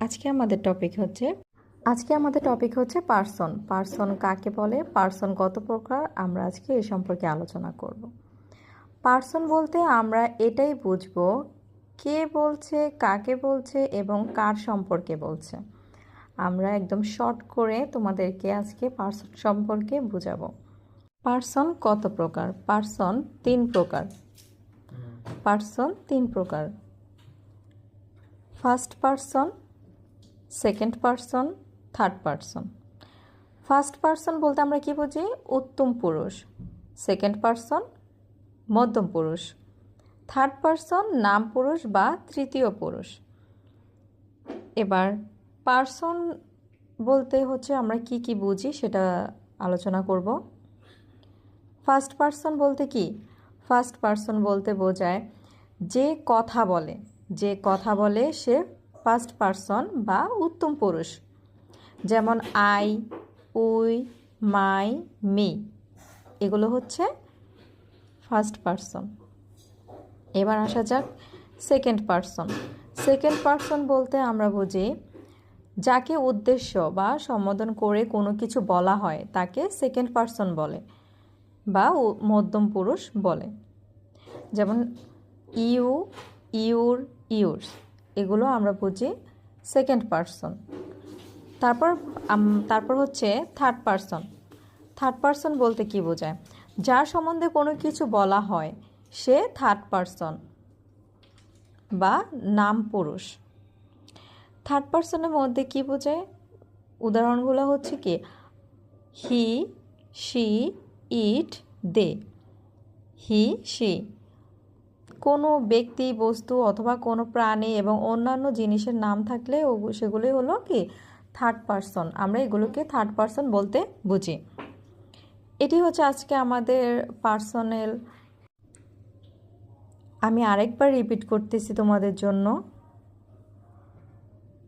আজকে আমাদের টপিক হচ্ছে আজকে আমাদের টপিক হচ্ছে পার্সন পার্সন কাকে বলে? পার্সন কত প্রকার? আমরা আজকে এ সম্পর্কে আলোচনা করব। পার্সন বলতে আমরা এটাই বুঝব কে বলছে, কাকে বলছে এবং কার সম্পর্কে বলছে। আমরা একদম শর্ট করে তোমাদেরকে আজকে পার্সন সম্পর্কে বুঝাবো। পার্সন কত প্রকার? পার্সন তিন প্রকার। পার্সন তিন প্রকার। First person, second person, third person. First person বলতে আমরা কি বুঝি? উত্তম পুরুষ। সেকেন্ড পার্সন, মধ্যম পুরুষ। থার্ড পার্সন, নাম পুরুষ বা তৃতীয় পুরুষ। এবার পার্সন বলতে হচ্ছে আমরা কি কি বুঝি সেটা আলোচনা করব। ফার্স্ট পার্সন বলতে কি? ফার্স্ট পার্সন বলতে বোঝায় যে কথা বলে। যে কথা বলে সে ফার্স্ট পার্সন বা উত্তম পুরুষ। যেমন আই উই, মাই, মি, এগুলো হচ্ছে ফার্স্ট পার্সন এবার আসা যাক সেকেন্ড পার্সন সেকেন্ড পার্সন বলতে আমরা বুঝি যাকে উদ্দেশ্য বা সম্বোধন করে কোনো কিছু বলা হয়, তাকে সেকেন্ড পার্সন বলে বা মধ্যম পুরুষ বলে। যেমন ইউ, ইউর ইউরস এগুলো আমরা বুঝি সেকেন্ড পার্সন তারপর তারপর হচ্ছে থার্ড পার্সন থার্ড পার্সন বলতে কি বোঝায়? যার সম্বন্ধে কোনো কিছু বলা হয়, সে থার্ড পার্সন বা নাম পুরুষ। থার্ড পার্সনের মধ্যে কি বোঝায়? উদাহরণগুলো হচ্ছে কি? He she it they he she কোনো ব্যক্তি, বস্তু অথবা কোনো প্রাণী এবং অন্যান্য জিনিসের নাম থাকলে সেগুলোই হলো কি? থার্ড পার্সন আমরা এগুলোকে থার্ড পার্সন বলতে বুঝি। এটি হচ্ছে আজকে আমাদের পার্সোনাল আমি আরেকবার রিপিট করতেছি তোমাদের জন্য।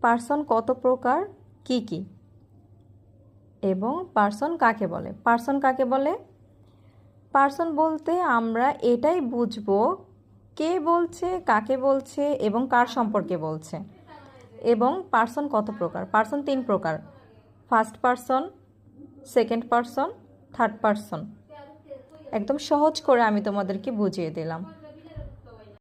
পার্সন কত প্রকার? কি কি? এবং পার্সন কাকে বলে? পার্সন কাকে বলে? পার্সন বলতে আমরা এটাই বুঝব কে বলছে, কাকে বলছে এবং কার সম্পর্কে বলছে। এবং পার্সন কত প্রকার? পার্সন তিন প্রকার। First person second person third person একদম সহজ করে আমি তোমাদেরকে বুঝিয়ে দিলাম।